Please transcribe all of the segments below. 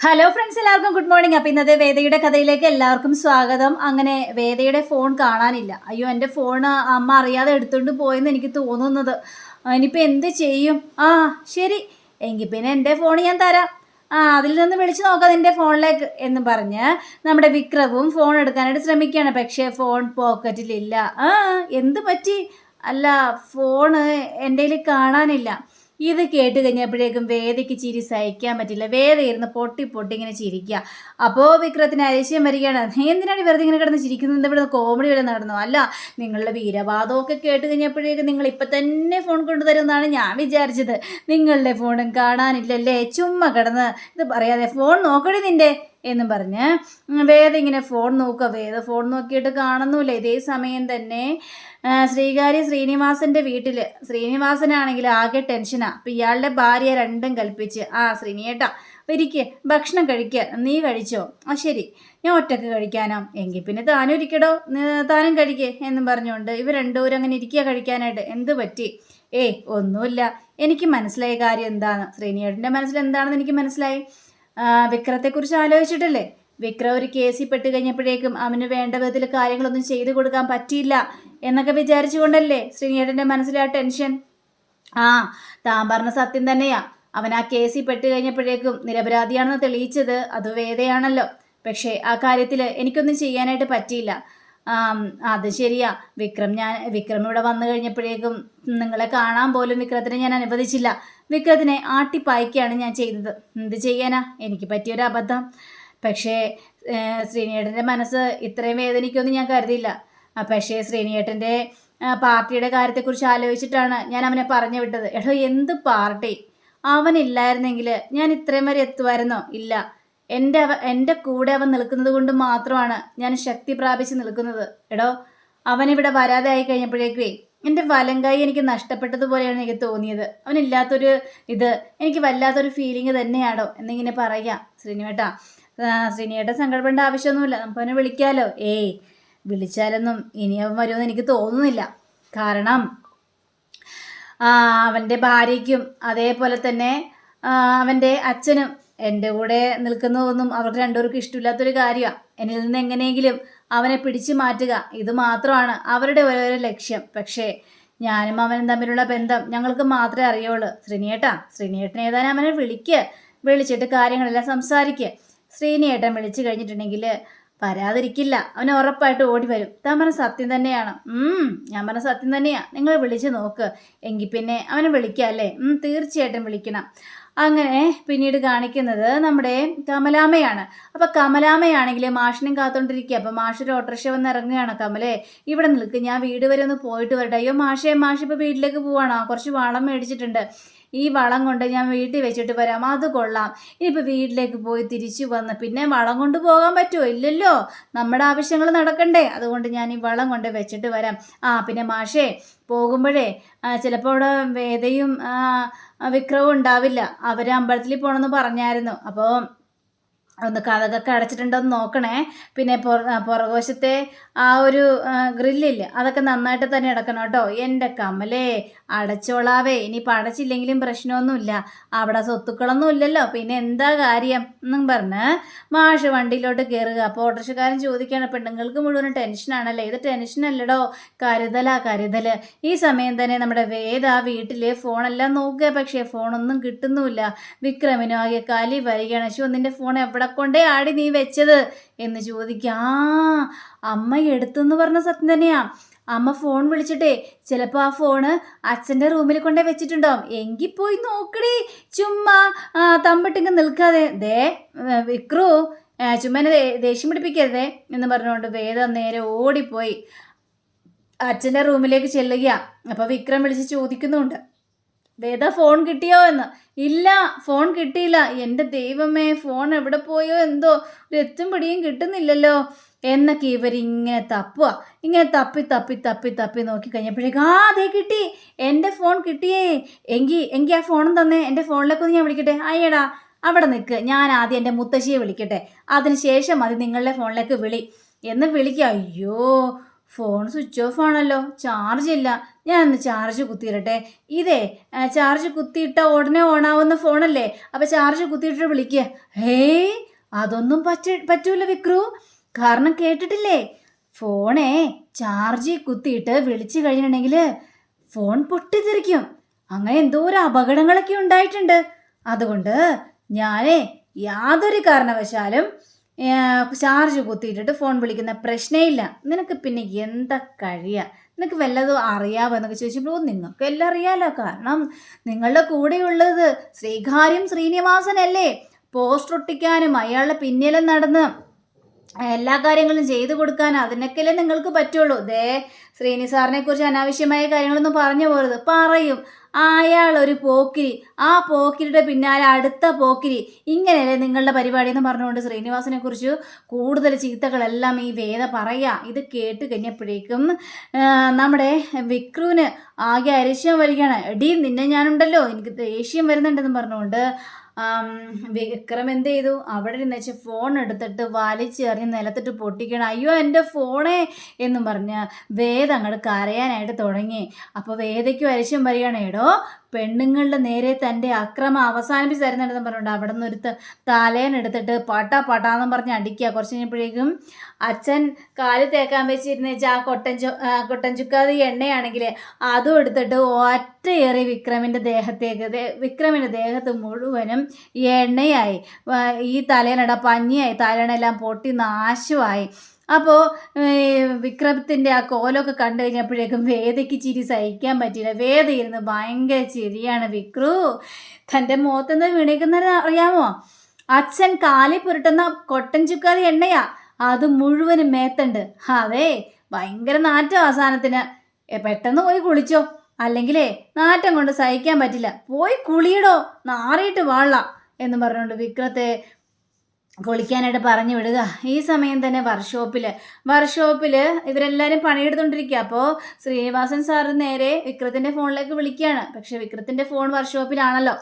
Hello friends എല്ലാവർക്കും good morning അപ്പം ഇന്നത്തെ വേദയുടെ കഥയിലേക്ക് എല്ലാവർക്കും സ്വാഗതം. അങ്ങനെ വേദയുടെ ഫോൺ കാണാനില്ല. അയ്യോ എന്റെ ഫോൺ അമ്മ അറിയാതെ എടുത്തുകൊണ്ട് പോയെന്ന് എനിക്ക് തോന്നുന്നത്. ഇനിയിപ്പോൾ എന്ത് ചെയ്യും? ആ ശരി. എങ്കിൽ പിന്നെ എന്റെ ഫോൺ ഞാൻ തരാം. ആ അതിൽ നിന്ന് വിളിച്ച് നോക്കാം നിന്റെ ഫോണിലേക്ക് എന്ന് പറഞ്ഞ് നമ്മുടെ വിക്രവും ഫോൺ എടുക്കാനായിട്ട് ശ്രമിക്കുകയാണ്. പക്ഷേ ഫോൺ പോക്കറ്റിലില്ല ആ എന്ത് പറ്റി? അല്ല ഫോണ് എന്റെ കയ്യിൽ കാണാനില്ല. ഇത് കേട്ട് കഴിഞ്ഞപ്പോഴേക്കും വേദയ്ക്ക് ചിരി സഹിക്കാൻ പറ്റില്ല. വേദ ഇരുന്ന് പൊട്ടി പൊട്ടി ഇങ്ങനെ ചിരിക്കുക. അപ്പോൾ വിക്രത്തിന് അരിശയം വരികയാണ്. എന്തിനാണ് വെറുതെ ഇങ്ങനെ കിടന്ന് ചിരിക്കുന്നത്? ഇവിടെ കോമഡി വരെ നടന്നു? അല്ല നിങ്ങളുടെ വീരവാദമൊക്കെ കേട്ട് കഴിഞ്ഞപ്പോഴേക്കും നിങ്ങൾ ഇപ്പം തന്നെ ഫോൺ കൊണ്ടുതരുമെന്നാണ് ഞാൻ വിചാരിച്ചത്. നിങ്ങളുടെ ഫോണും കാണാനില്ലല്ലേ? ചുമ്മാ കിടന്ന് ഇത് പറയാതെ ഫോൺ നോക്കണേ നിന്റെ എന്നും പറഞ്ഞ് വേദ ഇങ്ങനെ ഫോൺ നോക്കുക. വേദ ഫോൺ നോക്കിയിട്ട് കാണുന്നുമില്ല. ഇതേ സമയം തന്നെ ശ്രീകാരി ശ്രീനിവാസന്റെ വീട്ടിൽ ശ്രീനിവാസനാണെങ്കിൽ ആകെ ടെൻഷനാ അപ്പം ഇയാളുടെ ഭാര്യ രണ്ടും കൽപ്പിച്ച് ആ ശ്രീനിയേട്ടാ ഇരിക്ക് ഭക്ഷണം കഴിക്കുക നീ കഴിച്ചോ? ആ ശരി. ഞാൻ ഒറ്റയ്ക്ക് കഴിക്കാനോ. എങ്കിൽ പിന്നെ താനും ഇരിക്കടോ താനും കഴിക്കേ എന്നും പറഞ്ഞുകൊണ്ട് ഇവ രണ്ടുപേരും അങ്ങനെ ഇരിക്കുക കഴിക്കാനായിട്ട്. എന്ത് പറ്റി? ഏയ് ഒന്നുമില്ല. എനിക്ക് മനസ്സിലായ കാര്യം എന്താണ് ശ്രീനിയേട്ടന്റെ മനസ്സിൽ എന്താണെന്ന് എനിക്ക് മനസ്സിലായി. വിക്രത്തെക്കുറിച്ച് ആലോചിച്ചിട്ടല്ലേ? വിക്രം ഒരു കേസിൽ പെട്ട് കഴിഞ്ഞപ്പോഴേക്കും അവന് വേണ്ട വിധത്തിൽ കാര്യങ്ങളൊന്നും ചെയ്തു കൊടുക്കാൻ പറ്റിയില്ല എന്നൊക്കെ വിചാരിച്ചുകൊണ്ടല്ലേ ശ്രീനിയേട്ടന്റെ മനസ്സിലെ ആ ടെൻഷൻ? ആ താൻ പറഞ്ഞ സത്യം തന്നെയാ. അവൻ ആ കേസിൽ പെട്ട് കഴിഞ്ഞപ്പോഴേക്കും നിരപരാധിയാണെന്ന് തെളിയിച്ചത് അത് വേദയാണല്ലോ. പക്ഷേ ആ കാര്യത്തിൽ എനിക്കൊന്നും ചെയ്യാനായിട്ട് പറ്റിയില്ല. അത് ശരിയാ. വിക്രം ഞാൻ വിക്രം ഇവിടെ വന്നു കഴിഞ്ഞപ്പോഴേക്കും നിങ്ങളെ കാണാൻ പോലും വിക്രത്തിനെ ഞാൻ അനുവദിച്ചില്ല. വിക്രത്തിനെ ആട്ടിപ്പായ്ക്കാണ് ഞാൻ ചെയ്തത്. എന്ത് ചെയ്യാനാ? എനിക്ക് പറ്റിയൊരു അബദ്ധം. പക്ഷേ ശ്രീനിയേട്ടന്റെ മനസ്സ് ഇത്രയും വേദനിക്കുമെന്ന് ഞാൻ കരുതിയില്ല. പക്ഷേ ശ്രീനിയേട്ടന്റെ പാർട്ടിയുടെ കാര്യത്തെക്കുറിച്ച് ആലോചിച്ചിട്ടാണ് ഞാൻ അവനെ പറഞ്ഞു വിട്ടത്. എടോ എന്ത് പാർട്ടി? അവനില്ലായിരുന്നെങ്കിൽ ഞാൻ ഇത്രയും വരെ എത്തുമായിരുന്നോ? ഇല്ല. എന്റെ അവ എന്റെ കൂടെ അവൻ നിൽക്കുന്നത് കൊണ്ട് മാത്രമാണ് ഞാൻ ശക്തി പ്രാപിച്ച് നിൽക്കുന്നത്. എടോ അവനിവിടെ വരാതെ ആയി കഴിഞ്ഞപ്പോഴേക്കേ എന്റെ വലം കൈ എനിക്ക് നഷ്ടപ്പെട്ടതുപോലെയാണ് എനിക്ക് തോന്നിയത്. അവനില്ലാത്തൊരു ഇത് എനിക്ക് വല്ലാത്തൊരു ഫീലിംഗ് തന്നെയാണോ എന്നിങ്ങനെ പറയാം. ശ്രീനിവേട്ടാ ശ്രീനിയേട്ടൻ സങ്കടപ്പെടേണ്ട ആവശ്യമൊന്നുമില്ല. നമുക്ക് അവനെ വിളിക്കാമല്ലോ ഏയ് വിളിച്ചാലൊന്നും ഇനി അവൻ വരുമെന്ന് എനിക്ക് തോന്നുന്നില്ല. കാരണം അവന്റെ ഭാര്യയ്ക്കും അതേപോലെ തന്നെ അവന്റെ അച്ഛനും എന്റെ കൂടെ നിൽക്കുന്നതൊന്നും അവർക്ക് രണ്ടുപേർക്കും ഇഷ്ടമില്ലാത്തൊരു കാര്യമാണ് എന്നിൽ നിന്ന് എങ്ങനെയെങ്കിലും അവനെ പിടിച്ചു മാറ്റുക. ഇത് മാത്രമാണ് അവരുടെ ഓരോരോ ലക്ഷ്യം. പക്ഷേ ഞാനും അവനും തമ്മിലുള്ള ബന്ധം ഞങ്ങൾക്ക് മാത്രമേ അറിയുള്ളൂ. ശ്രീനിയേട്ടാ ശ്രീനിയേട്ടൻ ഏതാനും അവനെ വിളിക്കുക വിളിച്ചിട്ട് കാര്യങ്ങളെല്ലാം സംസാരിക്കുക ശ്രീനിയേട്ടൻ വിളിച്ചു കഴിഞ്ഞിട്ടുണ്ടെങ്കിൽ വരാതിരിക്കില്ല. അവൻ ഉറപ്പായിട്ട് ഓടി വരും താൻ പറഞ്ഞ സത്യം തന്നെയാണ്. ഞാൻ പറഞ്ഞ സത്യം തന്നെയാണ് നിങ്ങൾ വിളിച്ച് നോക്ക്. എങ്കിൽ പിന്നെ അവനെ വിളിക്കാം അല്ലേ? തീർച്ചയായിട്ടും വിളിക്കണം. അങ്ങനെ പിന്നീട് കാണിക്കുന്നത് നമ്മുടെ കമലാമയാണ് അപ്പൊ കമലാമയാണെങ്കിൽ മാഷിനും കാത്തോണ്ടിരിക്കുക അപ്പൊ മാഷൊരു ഓട്ടോറിക്ഷ വന്ന് ഇറങ്ങുകയാണ് കമലേ. ഇവിടെ നിൽക്ക് ഞാൻ വീട് വരെ ഒന്ന് പോയിട്ട് വരട്ടെ. അയ്യോ മാഷേ മാഷ് ഇപ്പൊ വീട്ടിലേക്ക് പോവാണോ? കുറച്ച് വളം മേടിച്ചിട്ടുണ്ട്. ഈ വളം കൊണ്ട് ഞാൻ വീട്ടിൽ വെച്ചിട്ട് വരാം. അത് കൊള്ളാം. ഇനിയിപ്പോൾ വീട്ടിലേക്ക് പോയി തിരിച്ചു വന്ന് പിന്നെ വളം കൊണ്ട് പോകാൻ പറ്റുമോ ഇല്ലല്ലോ. നമ്മുടെ ആവശ്യങ്ങൾ നടക്കണ്ടേ. അതുകൊണ്ട് ഞാൻ ഈ വളം കൊണ്ട് വെച്ചിട്ട് വരാം. ആ പിന്നെ മാഷേ പോകുമ്പോഴേ ചിലപ്പോൾ അവിടെ വേദയും വിക്രവും ഉണ്ടാവില്ല. അവർ അമ്പലത്തിൽ പോകണമെന്ന് പറഞ്ഞായിരുന്നു. അപ്പോൾ ഒന്ന് കഥകൊക്കെ അടച്ചിട്ടുണ്ടോന്ന് നോക്കണേ. പിന്നെ പുറകോശത്തെ ആ, ഒരു ഗ്രില്ലില്ല അതൊക്കെ നന്നായിട്ട് തന്നെ അടക്കണം കേട്ടോ. എന്റെ കമലേ അടച്ചോളാവേ. ഇനിയിപ്പോൾ അടച്ചില്ലെങ്കിലും പ്രശ്നമൊന്നുമില്ല. അവിടെ സ്വത്തുക്കളൊന്നും ഇല്ലല്ലോ. പിന്നെ എന്താ കാര്യം എന്നും പറഞ്ഞ് മാഷ് വണ്ടിയിലോട്ട് കയറുക അപ്പോൾ ഓട്ടോറിക്ഷക്കാരൻ ചോദിക്കുകയാണ് പെണ്ണുങ്ങൾക്ക് മുഴുവൻ ടെൻഷനാണല്ലേ ഇത് ടെൻഷനല്ലടോ കരുതലാ കരുതൽ ഈ സമയം തന്നെ നമ്മുടെ വേദ വീട്ടിൽ ഫോണെല്ലാം നോക്കുക. പക്ഷേ ഫോണൊന്നും കിട്ടുന്നുമില്ല. വിക്രമിനും ആകെ കലി വരികയാണ്. ശിവ നിന്റെ ഫോൺ എവിടെ കൊണ്ടേ ആടി നീ വെച്ചത്? എന്ന് ചോദിക്കുക ആ അമ്മ എടുത്തെന്ന് പറഞ്ഞ സത്യം തന്നെയാ. അമ്മ ഫോൺ വിളിച്ചിട്ടേ ചിലപ്പോൾ ആ ഫോണ് അച്ഛന്റെ റൂമിൽ കൊണ്ടേ വെച്ചിട്ടുണ്ടാവും. എങ്കിൽ പോയി നോക്കടി. ചുമ്മാ ആ, തമ്മിട്ടിങ്ങ് നിൽക്കാതെ. ദേ വിക്രു ഏ, ചുമ്മാ എന്നെ ദേ- ദേഷ്യം പിടിപ്പിക്കരുതേ എന്ന് പറഞ്ഞുകൊണ്ട് വേദ നേരെ ഓടിപ്പോയി. അച്ഛന്റെ റൂമിലേക്ക് ചെല്ലുക അപ്പോൾ വിക്രം വിളിച്ച് ചോദിക്കുന്നുണ്ട്. വേദ ഫോൺ കിട്ടിയോ എന്ന്. ഇല്ല ഫോൺ കിട്ടിയില്ല. എന്റെ ദൈവമേ ഫോൺ എവിടെ പോയോ എന്തോ. ഒരു എത്തും പിടിയും കിട്ടുന്നില്ലല്ലോ. എന്നൊക്കെ ഇവരിങ്ങനെ തപ്പുക ഇങ്ങനെ തപ്പി തപ്പി തപ്പി തപ്പി നോക്കി കഴിഞ്ഞപ്പോഴേക്കും ആ അതേ കിട്ടി. എന്റെ ഫോൺ കിട്ടിയേ. എങ്കിൽ എങ്കിൽ ആ ഫോണും തന്നെ. എന്റെ ഫോണിലേക്ക് ഒന്ന് ഞാൻ വിളിക്കട്ടെ. അയ്യടാ അവിടെ നിൽക്ക് ഞാൻ ആദ്യം എന്റെ മുത്തശ്ശിയെ വിളിക്കട്ടെ. അതിന് ശേഷം മതി നിങ്ങളുടെ ഫോണിലേക്ക് വിളി. എന്ന് വിളിക്കുക. അയ്യോ ഫോൺ സ്വിച്ച് ഓഫ് ആണല്ലോ. ചാർജ് ഇല്ല. ഞാൻ ഒന്ന് ചാർജ് കുത്തിയിരട്ടെ ഇതേ ചാർജ് കുത്തിയിട്ട ഉടനെ ഓണാവുന്ന ഫോണല്ലേ അപ്പോൾ ചാർജ് കുത്തിയിട്ട് വിളിക്കുക ഹേ അതൊന്നും പറ്റ പറ്റൂല വിക്രു. കാരണം കേട്ടിട്ടില്ലേ? ഫോണേ ചാർജ് കുത്തിയിട്ട് വിളിച്ചു കഴിഞ്ഞിട്ടുണ്ടെങ്കിൽ ഫോൺ പൊട്ടിത്തെറിക്കും. അങ്ങനെ എന്തോ ഒരു അപകടങ്ങളൊക്കെ ഉണ്ടായിട്ടുണ്ട്. അതുകൊണ്ട് ഞാനേ യാതൊരു കാരണവശാലും ചാർജ് കുത്തിയിട്ടിട്ട് ഫോൺ വിളിക്കുന്ന പ്രശ്നമില്ല നിനക്ക് പിന്നെ എന്താ കഴിയുക നിനക്ക് വല്ലതും അറിയാവോ എന്നൊക്കെ ചോദിച്ചപ്പോൾ നിങ്ങൾക്ക് എല്ലാം അറിയാലോ. കാരണം നിങ്ങളുടെ കൂടെയുള്ളത് ശ്രീകാര്യം ശ്രീനിവാസനല്ലേ. പോസ്റ്റ് ഒട്ടിക്കാനും അയാളുടെ പിന്നിലും നടന്ന് എല്ലാ കാര്യങ്ങളും ചെയ്തു കൊടുക്കാൻ അതിനൊക്കെയല്ലേ നിങ്ങൾക്ക് പറ്റുള്ളൂ. ദേ ശ്രീനി സാറിനെ കുറിച്ച് അനാവശ്യമായ കാര്യങ്ങളൊന്നും പറഞ്ഞു പോരുത്. പറയും. അയാൾ ഒരു പോക്കിരി. ആ പോക്കിരിയുടെ പിന്നാലെ അടുത്ത പോക്കിരി. ഇങ്ങനെയല്ലേ നിങ്ങളുടെ പരിപാടി എന്ന് പറഞ്ഞുകൊണ്ട് ശ്രീനിവാസനെ കുറിച്ച് കൂടുതൽ ചീത്തകളെല്ലാം ഈ വേദ പറയുക ഇത് കേട്ട് കഴിഞ്ഞപ്പോഴേക്കും നമ്മുടെ വിക്രുവിന് ആകെ അരിശം വരികയാണ് എടീ നിന്നെ ഞാനുണ്ടല്ലോ. എനിക്ക് ദേഷ്യം വരുന്നുണ്ടെന്ന് പറഞ്ഞുകൊണ്ട് വിക്രം എന്ത് ചെയ്തു? അവിടെ നിന്ന് വെച്ച് ഫോൺ എടുത്തിട്ട് വലിച്ചെറിഞ്ഞ് നിലത്തിട്ട് പൊട്ടിക്കണം. അയ്യോ എന്റെ ഫോണേ എന്നും പറഞ്ഞ് വേദ അങ്ങോട്ട് കരയാനായിട്ട് തുടങ്ങി. അപ്പോൾ വേദയ്ക്ക് വരശ്യം പറയുകയാണ് എടോ പെണ്ണുങ്ങളുടെ നേരെ തന്റെ അക്രമം അവസാനിപ്പിച്ച് തരുന്നുണ്ടെന്ന് പറഞ്ഞുകൊണ്ട് അവിടെ നിന്ന് ഒരു തലേനെടുത്തിട്ട് പട്ട പട്ടാന്നും പറഞ്ഞ് അടിക്കുക. കുറച്ച് കഴിഞ്ഞപ്പോഴേക്കും അച്ഛൻ കാൽ തേക്കാൻ വെച്ചിരുന്ന വെച്ചാൽ ആ കൊട്ടൻ കൊട്ടൻ എണ്ണയാണെങ്കിൽ അതും എടുത്തിട്ട് ഒറ്റയേറി വിക്രമിന്റെ ദേഹത്തേക്ക് വിക്രമിന്റെ ദേഹത്ത് മുഴുവനും എണ്ണയായി. ഈ തലേനട പഞ്ഞിയായി. തലേണെല്ലാം പൊട്ടി നാശമായി. അപ്പോൾ വിക്രമത്തിന്റെ ആ കോലമൊക്കെ കണ്ടു കഴിഞ്ഞപ്പോഴേക്കും വേദയ്ക്ക് ചിരി സഹിക്കാൻ പറ്റില്ല വേദ ഇരുന്ന് ഭയങ്കര ചിരിയാണ്. വിക്രു തന്റെ മുഖത്തുനിന്ന് വീണിക്കുന്നത് അറിയാമോ? അച്ഛൻ കാലി പുരട്ടുന്ന കൊട്ടൻ ചുക്കാതി എണ്ണയാ. അത് മുഴുവനും മേത്തുണ്ട്. അതെ ഭയങ്കര നാറ്റം അവസാനത്തിന്. പെട്ടെന്ന് പോയി കുളിച്ചോ? അല്ലെങ്കിലേ നാറ്റം കൊണ്ട് സഹിക്കാൻ പറ്റില്ല. പോയി കുളിയിടോ. നാറിയിട്ട് വാള എന്ന് പറഞ്ഞുകൊണ്ട് വിക്രത്തെ കുളിക്കാനായിട്ട് പറഞ്ഞു വിടുക. ഈ സമയം തന്നെ വർക്ക്ഷോപ്പിൽ വർക്ക്ഷോപ്പിൽ ഇവരെല്ലാവരും പണിയെടുത്തുകൊണ്ടിരിക്കുക അപ്പോൾ ശ്രീനിവാസൻ സാറ് നേരെ വിക്രത്തിന്റെ ഫോണിലേക്ക് വിളിക്കുകയാണ് പക്ഷേ വിക്രത്തിന്റെ ഫോൺ വർക്ക്ഷോപ്പിലാണല്ലോ.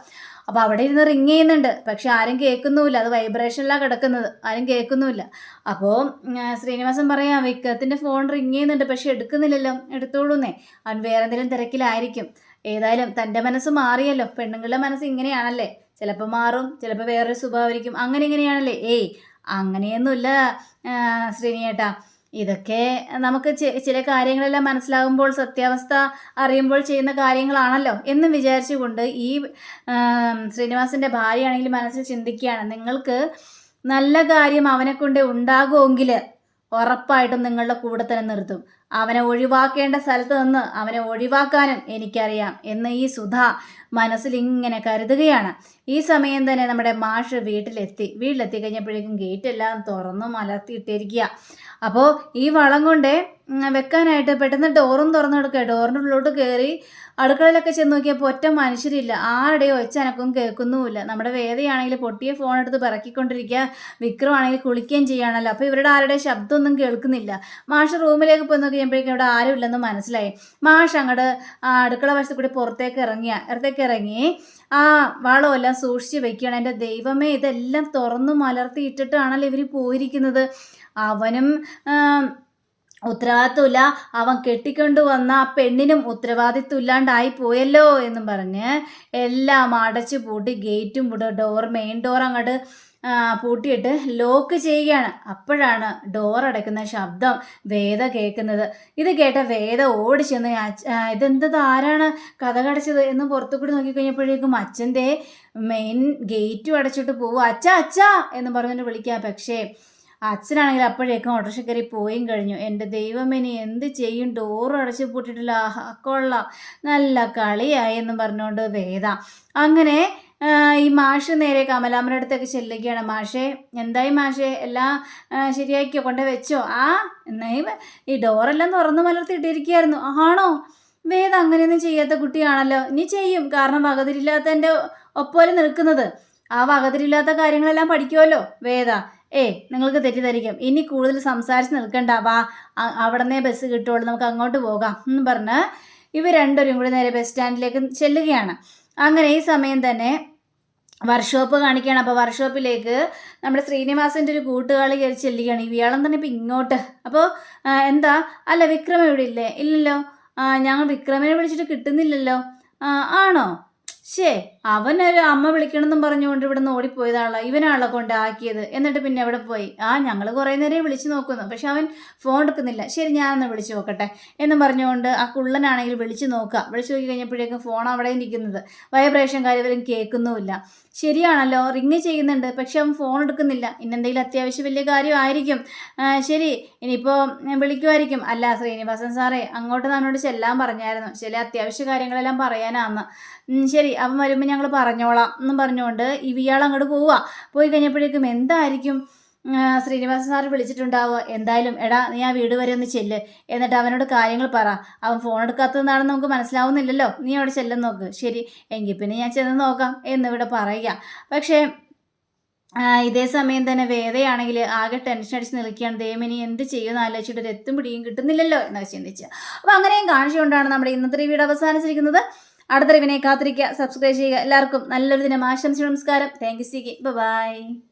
അപ്പോൾ അവിടെ ഇരുന്ന് റിങ് ചെയ്യുന്നുണ്ട്. പക്ഷെ ആരും കേൾക്കുന്നുമില്ല. അത് വൈബ്രേഷനിലാണ് കിടക്കുന്നത്. ആരും കേൾക്കുന്നുമില്ല. അപ്പോൾ ശ്രീനിവാസൻ പറയാം വിക്രത്തിന്റെ ഫോൺ റിങ് ചെയ്യുന്നുണ്ട്. പക്ഷെ എടുക്കുന്നില്ലല്ലോ. എടുത്തോളൂന്നേ. അവൻ വേറെന്തെങ്കിലും തിരക്കിലായിരിക്കും. ഏതായാലും തന്റെ മനസ്സ് മാറിയല്ലോ. പെണ്ണുങ്ങളുടെ മനസ്സ് ഇങ്ങനെയാണല്ലേ? ചിലപ്പോൾ മാറും ചിലപ്പോൾ വേറൊരു സ്വഭാവമായിരിക്കും. അങ്ങനെ ഇങ്ങനെയാണല്ലേ? ഏയ് അങ്ങനെയൊന്നുമില്ല ശ്രീനിയേട്ടാ. ഇതൊക്കെ നമുക്ക് ചില കാര്യങ്ങളെല്ലാം മനസ്സിലാകുമ്പോൾ സത്യാവസ്ഥ അറിയുമ്പോൾ ചെയ്യുന്ന കാര്യങ്ങളാണല്ലോ എന്ന് വിചാരിച്ചുകൊണ്ട് ഈ ശ്രീനിവാസിന്റെ ഭാര്യയാണെങ്കിൽ മനസ്സിൽ ചിന്തിക്കുകയാണ്. നിങ്ങൾക്ക് നല്ല കാര്യം അവനെ ഉണ്ടാകുമെങ്കിൽ ഉറപ്പായിട്ടും നിങ്ങളുടെ കൂടെ തന്നെ നിർത്തും. അവനെ ഒഴിവാക്കേണ്ട സ്ഥലത്ത് നിന്ന് അവനെ ഒഴിവാക്കാനും എനിക്കറിയാം എന്ന് ഈ സുധ മനസ്സിൽ ഇങ്ങനെ കരുതുകയാണ്. ഈ സമയം തന്നെ നമ്മുടെ മാഷ് വീട്ടിലെത്തി. വീട്ടിലെത്തി കഴിഞ്ഞപ്പോഴേക്കും ഗേറ്റ് എല്ലാം തുറന്നു മലർത്തിയിട്ടിരിക്കുക. അപ്പോൾ ഈ വളം കൊണ്ട് വെക്കാനായിട്ട് പെട്ടെന്ന് ഡോറും തുറന്നു കൊടുക്കുക ഡോറിന്റെ ഉള്ളിലോട്ട് കയറി അടുക്കളയിലൊക്കെ ചെന്ന് നോക്കിയപ്പോൾ ഒറ്റ മനുഷ്യരില്ല. ആരുടെയോ ഒച്ചനക്കും കേൾക്കുന്നുമില്ല. നമ്മുടെ വേദയാണെങ്കിൽ പൊട്ടിയ ഫോൺ എടുത്ത് പിറക്കിക്കൊണ്ടിരിക്കുക. വിക്രമാണെങ്കിൽ കുളിക്കുകയും ചെയ്യുകയാണല്ലോ. അപ്പോൾ ഇവരുടെ ആരുടെ ശബ്ദമൊന്നും കേൾക്കുന്നില്ല. മാഷ് റൂമിലേക്ക് പോയി നോക്കി. കഴിയുമ്പോഴേക്കും ഇവിടെ ആരുമില്ലെന്ന് മനസ്സിലായി. മാഷ് അങ്ങോട്ട് അടുക്കള വശത്ത് കൂടി പുറത്തേക്ക് ഇറങ്ങിയ പുറത്തേക്ക് ഇറങ്ങി ആ വളമെല്ലാം സൂക്ഷിച്ച് വെക്കുകയാണ്. എന്റെ ദൈവമേ ഇതെല്ലാം തുറന്നു മലർത്തി ഇട്ടിട്ടാണല്ലോ ഇവർ പോയിരിക്കുന്നത്. അവനും ഉത്തരവാദിത്വമില്ല. അവൻ കെട്ടിക്കൊണ്ട് വന്ന ആ പെണ്ണിനും ഉത്തരവാദിത്വം ഇല്ലാണ്ടായി പോയല്ലോ എന്നും പറഞ്ഞ് എല്ലാം അടച്ചു പൂട്ടി ഗേറ്റും പൂട്ടി ഡോർ മെയിൻ ഡോർ അങ്ങോട്ട് പൂട്ടിയിട്ട് ലോക്ക് ചെയ്യുകയാണ്. അപ്പോഴാണ് ഡോർ അടയ്ക്കുന്ന ശബ്ദം വേദ കേൾക്കുന്നത്. ഇത് കേട്ട വേദ ഓടി ചെന്ന് ഇതെന്തത് ആരാണ് കഥ കടച്ചത് എന്ന് പുറത്തു കൂടി നോക്കിക്കഴിഞ്ഞപ്പോഴേക്കും അച്ഛന്റെ മെയിൻ ഗേറ്റും അടച്ചിട്ട് പോവുക അച്ഛ അച്ഛ എന്ന് പറഞ്ഞിട്ട് വിളിക്കുക പക്ഷേ അച്ഛനാണെങ്കിൽ അപ്പോഴേക്കും ഓട്ടോറിക്ഷ കയറി പോയും കഴിഞ്ഞു. എന്റെ ദൈവം ഇനി എന്ത് ചെയ്യും? ഡോറും അടച്ചു പൂട്ടിയിട്ടില്ല. കൊള്ളാം. നല്ല കളിയായി എന്ന് പറഞ്ഞുകൊണ്ട് വേദ അങ്ങനെ ഈ മാഷ് നേരെ കമലാമ്മയുടെ അടുത്തൊക്കെ ചെല്ലുകയാണ്. മാഷേ എന്തായി മാഷേ? എല്ലാം ശരിയാക്കിയോ? കൊണ്ട് വെച്ചോ? ആ എന്നായി ഈ- ഈ ഡോറെല്ലാം തുറന്നു മലർത്തിയിട്ടിരിക്കുകയായിരുന്നു. ആണോ? വേദ അങ്ങനെയൊന്നും ചെയ്യാത്ത കുട്ടിയാണല്ലോ. ഇനി ചെയ്യും. കാരണം വകതിരില്ലാത്തതിന്റെ ഒപ്പോലെ നിൽക്കുന്നത്. ആ വകതിരില്ലാത്ത കാര്യങ്ങളെല്ലാം പഠിക്കുമല്ലോ വേദ. ഏ നിങ്ങൾക്ക് തെറ്റിദ്ധരിക്കും. ഇനി കൂടുതൽ സംസാരിച്ച് നിൽക്കണ്ട. വാ അവിടുന്നേ ബസ് കിട്ടുള്ളൂ നമുക്ക് അങ്ങോട്ട് പോകാം എന്ന് പറഞ്ഞ് ഇവ രണ്ടുപേരും കൂടി നേരെ ബസ് സ്റ്റാൻഡിലേക്ക് ചെല്ലുകയാണ്. അങ്ങനെ ഈ സമയം തന്നെ വർക്ക്ഷോപ്പ് കാണിക്കുകയാണ്. അപ്പോൾ വർക്ക്ഷോപ്പിലേക്ക് നമ്മുടെ ശ്രീനിവാസന്റെ ഒരു കൂട്ടുകാളി കയറി ചെല്ലുകയാണ്. ഇയാളും തന്നെ ഇപ്പം ഇങ്ങോട്ട്. അപ്പോൾ എന്താ? അല്ല വിക്രം ഇവിടെ ഇല്ലേ? ഇല്ലല്ലോ. ഞങ്ങൾ വിക്രമിനെ വിളിച്ചിട്ട് കിട്ടുന്നില്ലല്ലോ. ആണോ? ശേ അവനൊരു അമ്മ വിളിക്കണമെന്നും പറഞ്ഞുകൊണ്ട് ഇവിടെ നിന്ന് ഓടിപ്പോയതാണല്ലോ. ഇവനാണല്ലോ കൊണ്ടാക്കിയത്. എന്നിട്ട് പിന്നെ അവിടെ പോയി? ആ ഞങ്ങൾ കുറേ നേരം വിളിച്ചു നോക്കുന്നു. പക്ഷെ അവൻ ഫോൺ എടുക്കുന്നില്ല. ശരി ഞാനൊന്ന് വിളിച്ചു നോക്കട്ടെ എന്ന് പറഞ്ഞുകൊണ്ട് ആ കുള്ളനാണെങ്കിൽ വിളിച്ചു നോക്കുക. വിളിച്ചു നോക്കി കഴിഞ്ഞപ്പോഴേക്കും ഫോൺ അവിടെ നിൽക്കുന്നത് വൈബ്രേഷൻ കാര്യവരും കേൾക്കുന്നുമില്ല. ശരിയാണല്ലോ റിങ് ചെയ്യുന്നുണ്ട്. പക്ഷെ അവൻ ഫോൺ എടുക്കുന്നില്ല. ഇന്നെന്തെങ്കിലും അത്യാവശ്യം വലിയ കാര്യമായിരിക്കും. ശരി ഇനിയിപ്പോൾ വിളിക്കുമായിരിക്കും. അല്ല ശ്രീനിവാസൻ സാറേ അങ്ങോട്ട് നമ്മളോട് ചെല്ലാൻ പറഞ്ഞായിരുന്നു. ചില അത്യാവശ്യ കാര്യങ്ങളെല്ലാം പറയാനാന്ന്. ശരി അവൻ വരുമ്പോൾ ഞങ്ങൾ പറഞ്ഞോളാം എന്നും പറഞ്ഞുകൊണ്ട് ഇയാൾ അങ്ങോട്ട് പോവുക. പോയി കഴിഞ്ഞപ്പോഴേക്കും എന്തായിരിക്കും ശ്രീനിവാസൻ സാർ വിളിച്ചിട്ടുണ്ടാവുക? എന്തായാലും എടാ നീ ആ വീട് വരെ ഒന്ന് ചെല്ല്. എന്നിട്ട് അവനോട് കാര്യങ്ങൾ പറ. അവൻ ഫോൺ എടുക്കാത്തതെന്നാണെന്ന് നമുക്ക് മനസ്സിലാവുന്നില്ലല്ലോ. നീ അവിടെ ചെല്ലുന്ന നോക്ക്. ശരി എങ്കിൽ പിന്നെ ഞാൻ ചെന്ന് നോക്കാം എന്നിവിടെ പറയുക. പക്ഷേ ഇതേ സമയം തന്നെ വേദയാണെങ്കിൽ ആകെ ടെൻഷൻ അടിച്ച് നിൽക്കുകയാണ്. ദേമിനി എന്ത് ചെയ്യുമെന്ന് ആലോചിച്ചിട്ട് ഒരു എത്തും പിടിയും കിട്ടുന്നില്ലല്ലോ എന്നൊക്കെ ചിന്തിച്ച്. അപ്പോൾ അങ്ങനെയും കാണിച്ചുകൊണ്ടാണ് നമ്മുടെ ഇന്നത്തെ വീട് അവസാനിച്ചിരിക്കുന്നത്. അടുത്ത റിവിനെ കാത്തിരിക്കുക. സബ്സ്ക്രൈബ് ചെയ്യുക. എല്ലാവർക്കും നല്ലൊരു ദിനം. ആശംസ നമസ്കാരം. Thank you C by